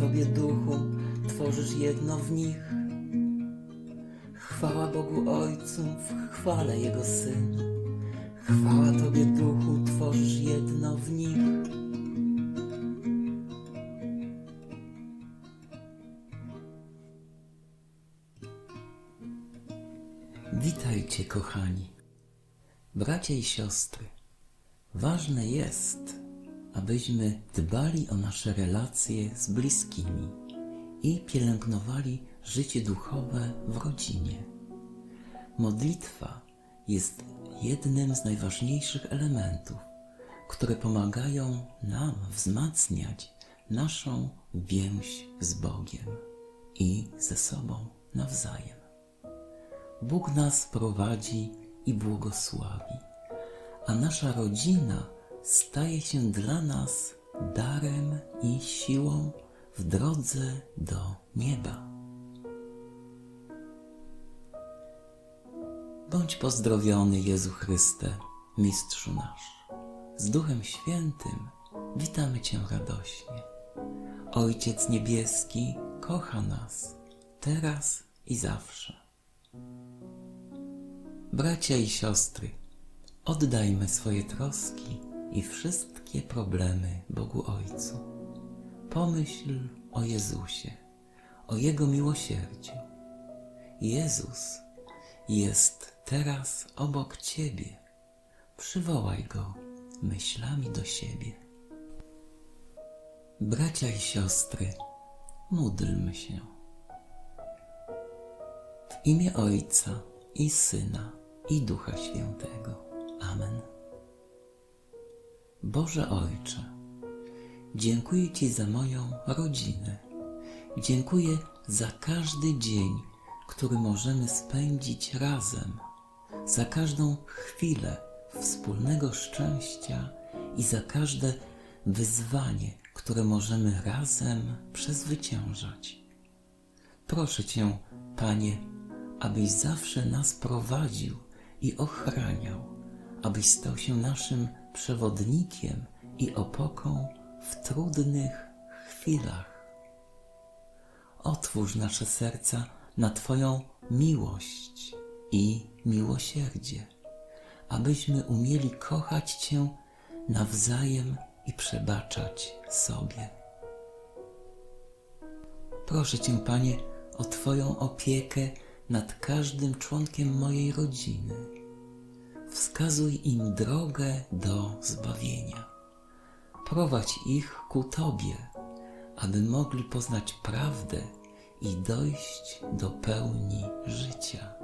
Tobie Duchu, tworzysz jedno w nich. Chwała Bogu Ojcu, w chwale Jego Syna. Chwała Tobie Duchu, tworzysz jedno w nich. Witajcie, kochani. Bracia i siostry, ważne jest, abyśmy dbali o nasze relacje z bliskimi i pielęgnowali życie duchowe w rodzinie. Modlitwa jest jednym z najważniejszych elementów, które pomagają nam wzmacniać naszą więź z Bogiem i ze sobą nawzajem. Bóg nas prowadzi i błogosławi, a nasza rodzina staje się dla nas darem i siłą w drodze do nieba. Bądź pozdrowiony, Jezu Chryste, Mistrzu nasz. Z Duchem Świętym witamy Cię radośnie. Ojciec Niebieski kocha nas, teraz i zawsze. Bracia i siostry, oddajmy swoje troski i wszystkie problemy Bogu Ojcu. Pomyśl o Jezusie, o Jego miłosierdziu. Jezus jest teraz obok Ciebie. Przywołaj Go myślami do siebie. Bracia i siostry, módlmy się. W imię Ojca i Syna i Ducha Świętego. Amen. Boże Ojcze, dziękuję Ci za moją rodzinę. Dziękuję za każdy dzień, który możemy spędzić razem, za każdą chwilę wspólnego szczęścia i za każde wyzwanie, które możemy razem przezwyciężać. Proszę Cię, Panie, abyś zawsze nas prowadził i ochraniał, abyś stał się naszym przewodnikiem i opoką w trudnych chwilach. Otwórz nasze serca na Twoją miłość i miłosierdzie, abyśmy umieli kochać Cię nawzajem i przebaczać sobie. Proszę Cię, Panie, o Twoją opiekę nad każdym członkiem mojej rodziny. Wskazuj im drogę do zbawienia. Prowadź ich ku Tobie, aby mogli poznać prawdę i dojść do pełni życia.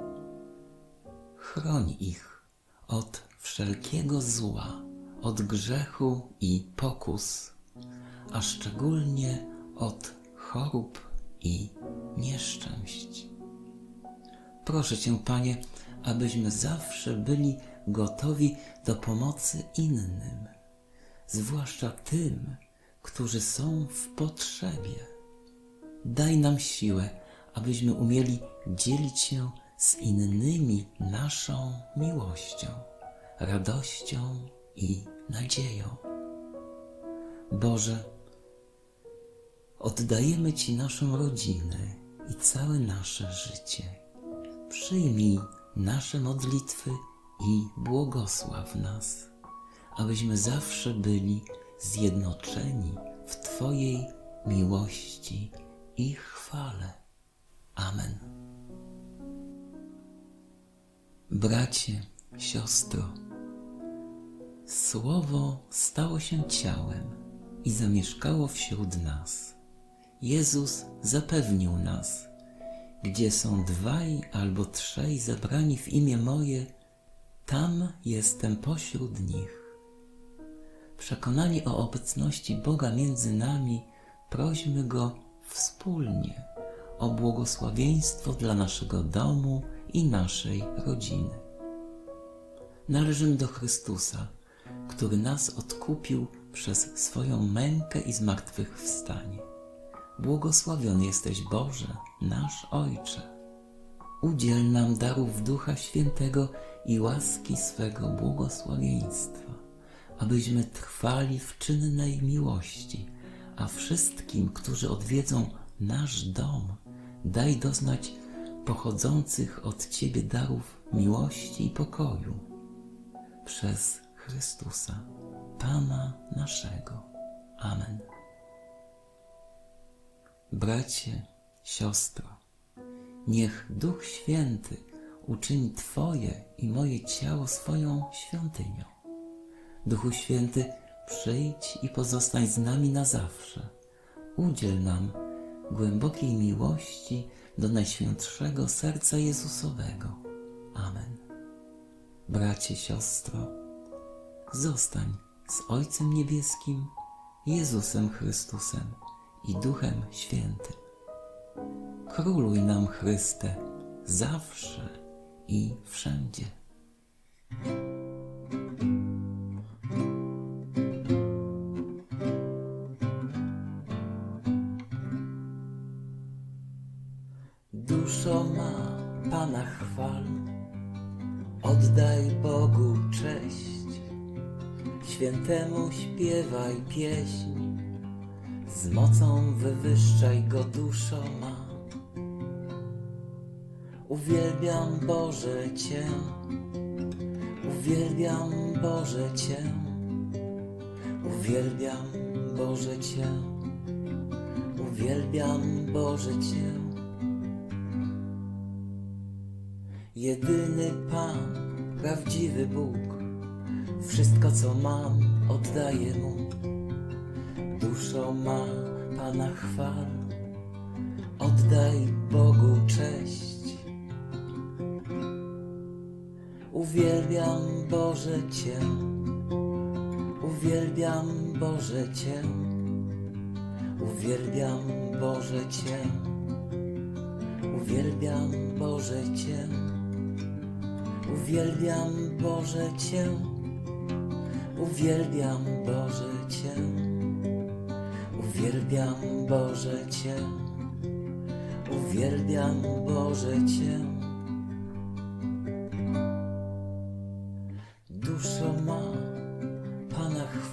Chroń ich od wszelkiego zła, od grzechu i pokus, a szczególnie od chorób i nieszczęść. Proszę Cię, Panie, abyśmy zawsze byli gotowi do pomocy innym, zwłaszcza tym, którzy są w potrzebie. Daj nam siłę, abyśmy umieli dzielić się z innymi naszą miłością, radością i nadzieją. Boże, oddajemy Ci naszą rodzinę i całe nasze życie. Przyjmij nasze modlitwy i błogosław nas, abyśmy zawsze byli zjednoczeni w Twojej miłości i chwale. Amen. Bracie, siostro, Słowo stało się ciałem i zamieszkało wśród nas. Jezus zapewnił nas, gdzie są dwaj albo trzej zebrani w imię moje, tam jestem pośród nich. Przekonani o obecności Boga między nami, prośmy Go wspólnie o błogosławieństwo dla naszego domu i naszej rodziny. Należymy do Chrystusa, który nas odkupił przez swoją mękę i zmartwychwstanie. Błogosławiony jesteś Boże, nasz Ojcze. Udziel nam darów Ducha Świętego i łaski swego błogosławieństwa, abyśmy trwali w czynnej miłości, a wszystkim, którzy odwiedzą nasz dom, daj doznać pochodzących od Ciebie darów miłości i pokoju. Przez Chrystusa, Pana naszego. Amen. Bracie, siostro, niech Duch Święty uczyni Twoje i moje ciało swoją świątynią. Duchu Święty, przyjdź i pozostań z nami na zawsze. Udziel nam głębokiej miłości do Najświętszego Serca Jezusowego. Amen. Bracie, siostro, zostań z Ojcem Niebieskim, Jezusem Chrystusem i Duchem Świętym. Króluj nam, Chryste, zawsze i wszędzie. Duszo ma Pana chwal, oddaj Bogu cześć, świętemu śpiewaj pieśń, z mocą wywyższaj Go duszo ma. Uwielbiam Boże Cię, uwielbiam Boże Cię, uwielbiam Boże Cię, uwielbiam Boże Cię. Jedyny Pan, prawdziwy Bóg, wszystko co mam oddaję Mu. Duszo ma Pana chwal, oddaj Bogu cześć. Uwielbiam Boże Cię, uwielbiam Boże Cię, uwielbiam Boże Cię, uwielbiam Boże Cię, uwielbiam Boże Cię, uwielbiam Boże Cię, uwielbiam Boże Cię, uwielbiam Boże Cię.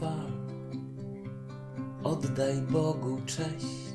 Chwal, oddaj Bogu cześć.